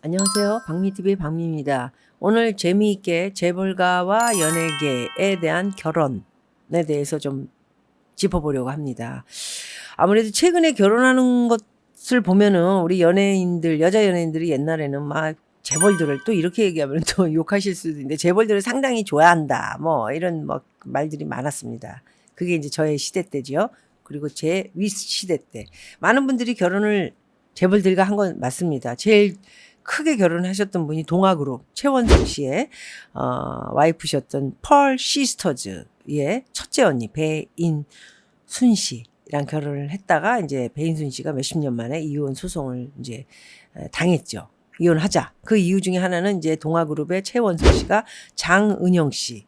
안녕하세요. 박미TV의 박미입니다. 오늘 재미있게 재벌가와 연예계에 대한 결혼에 대해서 좀 짚어보려고 합니다. 아무래도 최근에 결혼하는 것을 보면은 우리 연예인들, 여자 연예인들이 옛날에는 막 재벌들을 또 이렇게 얘기하면 또 욕하실 수도 있는데 재벌들을 상당히 좋아한다. 뭐 이런 뭐 말들이 많았습니다. 그게 이제 저의 시대 때지요. 그리고 제 윗 시대 때 많은 분들이 결혼을 재벌들과 한 건 맞습니다. 제일 크게 결혼하셨던 분이 동아그룹 최원석 씨의 어, 와이프셨던 펄 시스터즈의 첫째 언니 배인순 씨랑 결혼을 했다가 이제 배인순 씨가 몇십 년 만에 이혼 소송을 이제 에, 당했죠. 이혼하자. 그 이유 중에 하나는 이제 동아그룹의 최원석 씨가 장은영 씨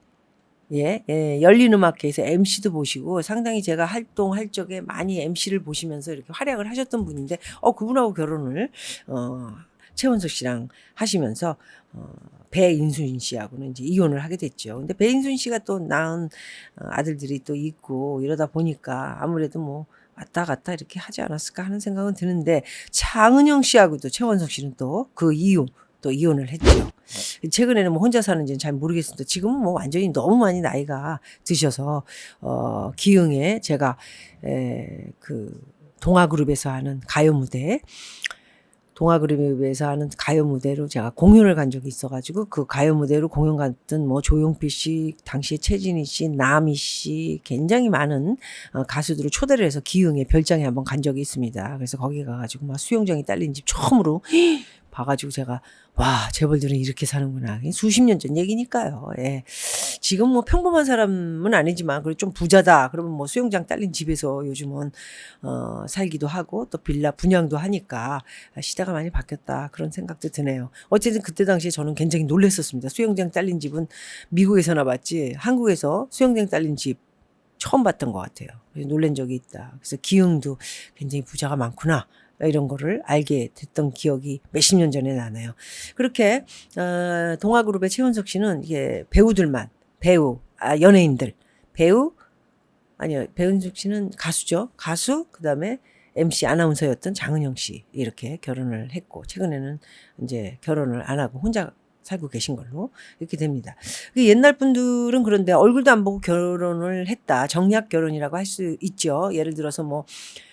예, 예, 열린 음악회에서 MC도 보시고 상당히 제가 활동할 적에 많이 MC를 보시면서 이렇게 활약을 하셨던 분인데 어 그분하고 결혼을 어 최원석 씨랑 하시면서 어 배인순 씨하고는 이제 이혼을 하게 됐죠. 근데 배인순 씨가 또 낳은 어, 아들들이 또 있고 이러다 보니까 아무래도 뭐 왔다 갔다 이렇게 하지 않았을까 하는 생각은 드는데 장은영 씨하고도 최원석 씨는 또 그 이후 또 이혼을 했죠. 최근에는 뭐 혼자 사는지는 잘 모르겠습니다. 지금은 뭐 완전히 너무 많이 나이가 드셔서 어 기흥에 제가 에그 동아그룹에서 하는 가요 무대 동아그룹에서 하는 가요 무대로 제가 공연을 간 적이 있어가지고 그 가요 무대로 공연 갔던 뭐 조용필 씨, 당시에 최진희 씨, 남희 씨 굉장히 많은 어, 가수들을 초대를 해서 기흥에 별장에 한번 간 적이 있습니다. 그래서 거기 가가지고 막 수영장이 딸린 집 처음으로 봐가지고 제가 와 재벌들은 이렇게 사는구나 수십 년 전 얘기니까요. 예. 지금 뭐 평범한 사람은 아니지만 그래도 좀 부자다 그러면 뭐 수영장 딸린 집에서 요즘은 어 살기도 하고 또 빌라 분양도 하니까 시대가 많이 바뀌었다 그런 생각도 드네요. 어쨌든 그때 당시에 저는 굉장히 놀랐었습니다. 수영장 딸린 집은 미국에서나 봤지 한국에서 수영장 딸린 집 처음 봤던 것 같아요. 놀란 적이 있다. 그래서 기흥도 굉장히 부자가 많구나. 이런 거를 알게 됐던 기억이 몇십 년 전에 나네요. 그렇게 어, 동아그룹의 최원석 씨는 이게 배우들만 배우, 아, 연예인들 배우 아니요 배은숙 씨는 가수죠. 가수 그다음에 MC 아나운서였던 장은영 씨 이렇게 결혼을 했고 최근에는 이제 결혼을 안 하고 혼자 살고 계신 걸로 이렇게 됩니다. 그 옛날 분들은 그런데 얼굴도 안 보고 결혼을 했다. 정략 결혼이라고 할 수 있죠. 예를 들어서 뭐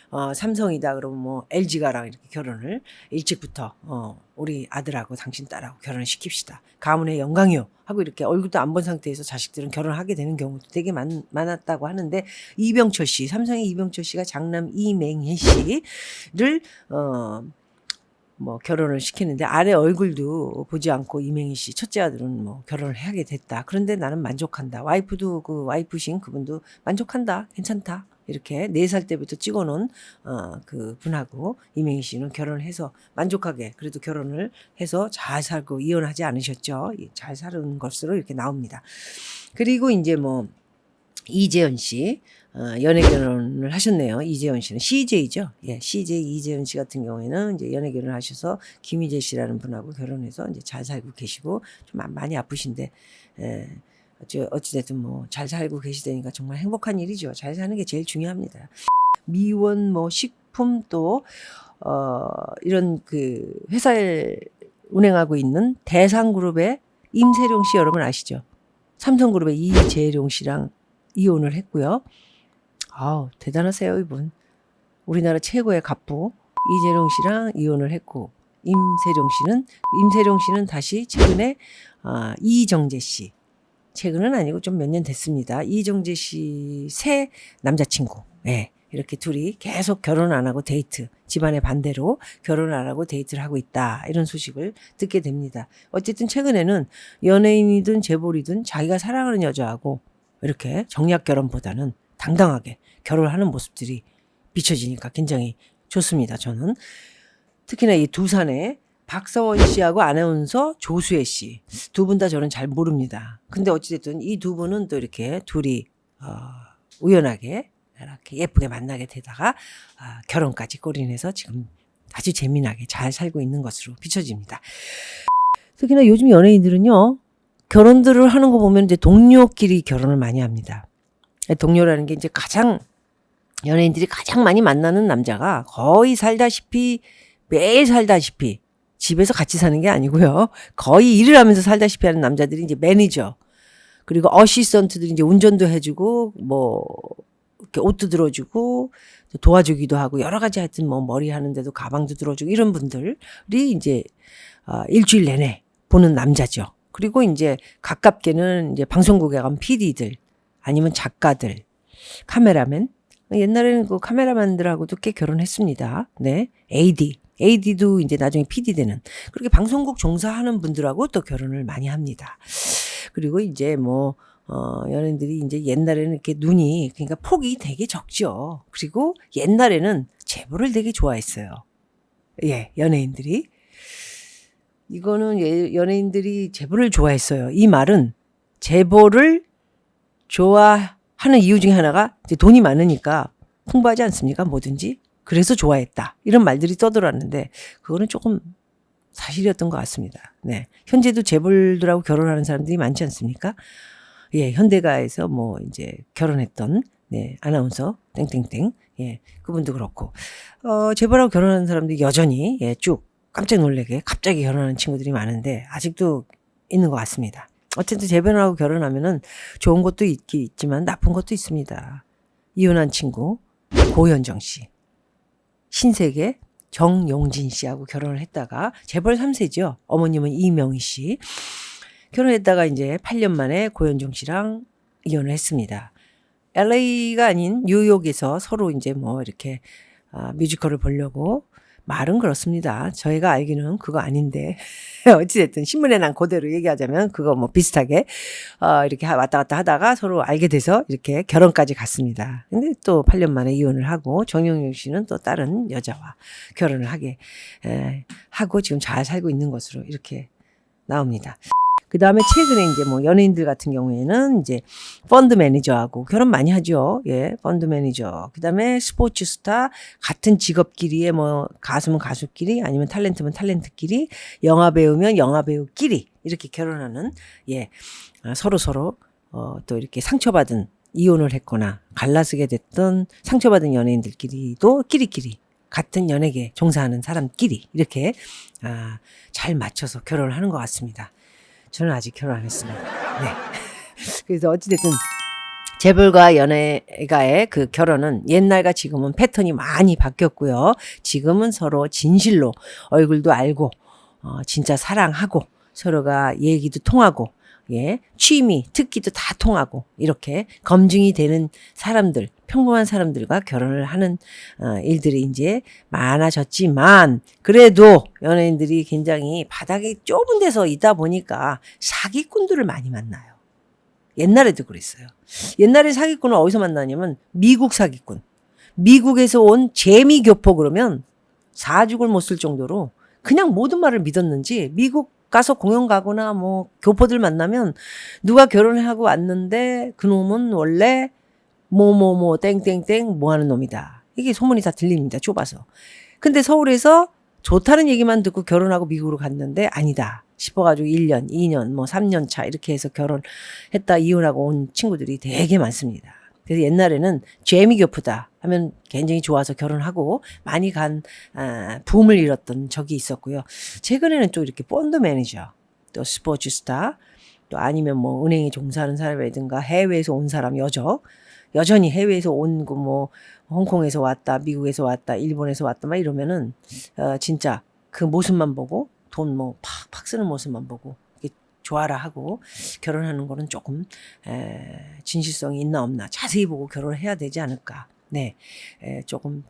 어, 삼성이다 그러면 뭐 LG가랑 이렇게 결혼을 일찍부터 어, 우리 아들하고 당신 딸하고 결혼을 시킵시다. 가문의 영광이요. 하고 이렇게 얼굴도 안 본 상태에서 자식들은 결혼하게 되는 경우도 되게 많, 많았다고 하는데 이병철 씨, 삼성의 이병철 씨가 장남 이맹희 씨를 어, 뭐 결혼을 시키는데 아래 얼굴도 보지 않고 이맹희 씨 첫째 아들은 뭐 결혼을 하게 됐다. 그런데 나는 만족한다. 와이프도 그 와이프신 그분도 만족한다. 괜찮다. 이렇게 네 살 때부터 찍어놓은 어 그 분하고 이명희 씨는 결혼을 해서 만족하게 그래도 결혼을 해서 잘 살고 이혼하지 않으셨죠. 예, 잘 사는 것으로 이렇게 나옵니다. 그리고 이제 뭐 이재현 씨 어, 연애 결혼을 하셨네요. 이재현 씨는 CJ죠. 예, CJ 이재현 씨 같은 경우에는 이제 연애 결혼을 하셔서 김희재 씨라는 분하고 결혼해서 이제 잘 살고 계시고 좀 많이 아프신데 예. 어찌, 어찌됐든 뭐 잘 살고 계시다니까 정말 행복한 일이죠. 잘 사는 게 제일 중요합니다. 미원 뭐 식품 또, 어, 이런 그 회사를 운행하고 있는 대상그룹의 임세룡 씨 여러분 아시죠? 삼성그룹의 이재룡 씨랑 이혼을 했고요. 아우, 대단하세요, 이분. 우리나라 최고의 갑부 이재룡 씨랑 이혼을 했고, 임세룡 씨는, 임세룡 씨는 다시 최근에, 아, 이정재 씨, 최근은 아니고 좀 몇 년 됐습니다. 이정재 씨 새 남자친구. 예. 이렇게 둘이 계속 결혼 안 하고 데이트, 집안의 반대로 결혼 안 하고 데이트를 하고 있다. 이런 소식을 듣게 됩니다. 어쨌든 최근에는 연예인이든 재벌이든 자기가 사랑하는 여자하고 이렇게 정략 결혼보다는 당당하게 결혼을 하는 모습들이 비춰지니까 굉장히 좋습니다. 저는. 특히나 이 두산의 박서원 씨하고 아나운서 조수혜 씨 두 분 다 저는 잘 모릅니다. 근데 어찌됐든 이 두 분은 또 이렇게 둘이 어, 우연하게 이렇게 예쁘게 만나게 되다가 아, 결혼까지 꼬리내서 지금 아주 재미나게 잘 살고 있는 것으로 비춰집니다. 특히나 요즘 연예인들은요 결혼들을 하는 거 보면 이제 동료끼리 결혼을 많이 합니다. 동료라는 게 이제 가장 연예인들이 가장 많이 만나는 남자가 거의 살다시피 매일 살다시피 집에서 같이 사는 게 아니고요. 거의 일을 하면서 살다시피 하는 남자들이 이제 매니저 그리고 어시스턴트들이 이제 운전도 해주고 뭐 이렇게 옷도 들어주고 또 도와주기도 하고 여러 가지 하여튼 뭐 머리 하는데도 가방도 들어주고 이런 분들이 이제 아, 일주일 내내 보는 남자죠. 그리고 이제 가깝게는 이제 방송국에 가면 PD들 아니면 작가들, 카메라맨 옛날에는 그 카메라맨들하고도 꽤 결혼했습니다. 네, AD. AD도 이제 나중에 PD 되는 그렇게 방송국 종사하는 분들하고 또 결혼을 많이 합니다. 그리고 이제 뭐 어, 연예인들이 이제 옛날에는 이렇게 눈이 그러니까 폭이 되게 적죠. 그리고 옛날에는 제보를 되게 좋아했어요. 예, 연예인들이 이거는 예, 연예인들이 제보를 좋아했어요. 이 말은 제보를 좋아하는 이유 중에 하나가 이제 돈이 많으니까 풍부하지 않습니까? 뭐든지. 그래서 좋아했다. 이런 말들이 떠들었는데 그거는 조금 사실이었던 것 같습니다. 네. 현재도 재벌들하고 결혼하는 사람들이 많지 않습니까? 예, 현대가에서 뭐 이제 결혼했던 네, 아나운서 땡땡땡. 예, 그분도 그렇고. 어, 재벌하고 결혼하는 사람들이 여전히 예, 쭉 깜짝 놀래게 갑자기 결혼하는 친구들이 많은데 아직도 있는 것 같습니다. 어쨌든 재벌하고 결혼하면은 좋은 것도 있긴 있지만 나쁜 것도 있습니다. 이혼한 친구 고현정 씨. 신세계 정용진 씨하고 결혼을 했다가 재벌 3세죠. 어머님은 이명희 씨. 결혼했다가 이제 8년 만에 고현정 씨랑 이혼을 했습니다. LA가 아닌 뉴욕에서 서로 이제 뭐 이렇게 아, 뮤지컬을 보려고 말은 그렇습니다. 저희가 알기는 그거 아닌데 어찌됐든 신문에 난 그대로 얘기하자면 그거 뭐 비슷하게 어, 이렇게 하- 왔다 갔다 하다가 서로 알게 돼서 이렇게 결혼까지 갔습니다. 근데 또 8년 만에 이혼을 하고 정영용 씨는 또 다른 여자와 결혼을 하게 에, 하고 지금 잘 살고 있는 것으로 이렇게 나옵니다. 그 다음에 최근에 이제 뭐 연예인들 같은 경우에는 이제 펀드 매니저하고 결혼 많이 하죠. 예, 펀드 매니저. 그 다음에 스포츠 스타 같은 직업끼리의 뭐 가수면 가수끼리 아니면 탤런트면 탤런트끼리 영화 배우면 영화 배우끼리 이렇게 결혼하는 예 아, 서로 서로 어 또 이렇게 상처받은 이혼을 했거나 갈라서게 됐던 상처받은 연예인들끼리도 끼리끼리 같은 연예계 종사하는 사람끼리 이렇게 아, 잘 맞춰서 결혼을 하는 것 같습니다. 저는 아직 결혼 안 했습니다. 네. 그래서 어찌됐든 재벌과 연예가의 그 결혼은 옛날과 지금은 패턴이 많이 바뀌었고요. 지금은 서로 진실로 얼굴도 알고, 어, 진짜 사랑하고, 서로가 얘기도 통하고, 예, 취미, 특기도 다 통하고, 이렇게 검증이 되는 사람들, 평범한 사람들과 결혼을 하는 어, 일들이 이제 많아졌지만, 그래도 연예인들이 굉장히 바닥이 좁은 데서 있다 보니까 사기꾼들을 많이 만나요. 옛날에도 그랬어요. 옛날에 사기꾼은 어디서 만나냐면 미국 사기꾼. 미국에서 온 재미교포 그러면 사죽을 못 쓸 정도로 그냥 모든 말을 믿었는지 미국 가서 공연 가거나 뭐 교포들 만나면 누가 결혼을 하고 왔는데 그놈은 원래 뭐뭐뭐 땡땡땡 뭐 하는 놈이다. 이게 소문이 다 들립니다. 좁아서. 근데 서울에서 좋다는 얘기만 듣고 결혼하고 미국으로 갔는데 아니다 싶어가지고 1년, 2년, 뭐 3년 차 이렇게 해서 결혼했다 이혼하고 온 친구들이 되게 많습니다. 그래서 옛날에는 재미 교프다 하면 굉장히 좋아서 결혼하고 많이 간 아, 붐을 잃었던 적이 있었고요. 최근에는 또 이렇게 펀드 매니저, 또 스포츠 스타, 또 아니면 뭐 은행에 종사하는 사람이라든가 해외에서 온 사람 여적 여전히 해외에서 온그뭐 홍콩에서 왔다, 미국에서 왔다, 일본에서 왔다 막 이러면은 어, 진짜 그 모습만 보고 돈 뭐 팍팍 쓰는 모습만 보고 좋아라 하고 결혼하는 거는 조금 에, 진실성이 있나 없나 자세히 보고 결혼을 해야 되지 않을까. 네, 에, 조금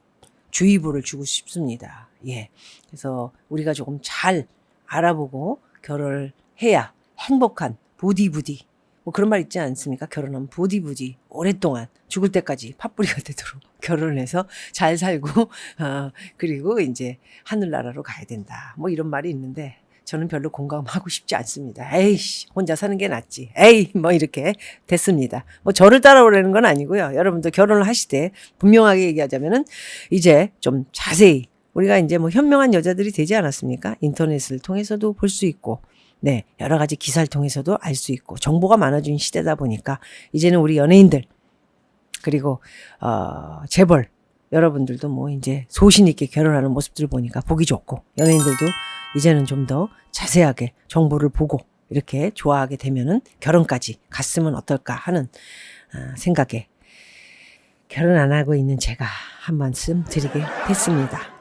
주의보를 주고 싶습니다. 예, 그래서 우리가 조금 잘 알아보고 결혼을 해야 행복한 보디부디 뭐 그런 말 있지 않습니까? 결혼하면 보디부디 오랫동안 죽을 때까지 팥뿌리가 되도록 결혼을 해서 잘 살고 어, 그리고 이제 하늘나라로 가야 된다. 뭐 이런 말이 있는데 저는 별로 공감하고 싶지 않습니다. 에이씨 혼자 사는 게 낫지. 에이 뭐 이렇게 됐습니다. 뭐 저를 따라오라는 건 아니고요. 여러분도 결혼을 하시되 분명하게 얘기하자면은 이제 좀 자세히 우리가 이제 뭐 현명한 여자들이 되지 않았습니까? 인터넷을 통해서도 볼 수 있고 네, 여러 가지 기사를 통해서도 알 수 있고 정보가 많아진 시대다 보니까 이제는 우리 연예인들 그리고 어 재벌 여러분들도 뭐 이제 소신 있게 결혼하는 모습들을 보니까 보기 좋고 연예인들도 이제는 좀 더 자세하게 정보를 보고 이렇게 좋아하게 되면은 결혼까지 갔으면 어떨까 하는 아, 생각에 결혼 안 하고 있는 제가 한 말씀 드리게 됐습니다.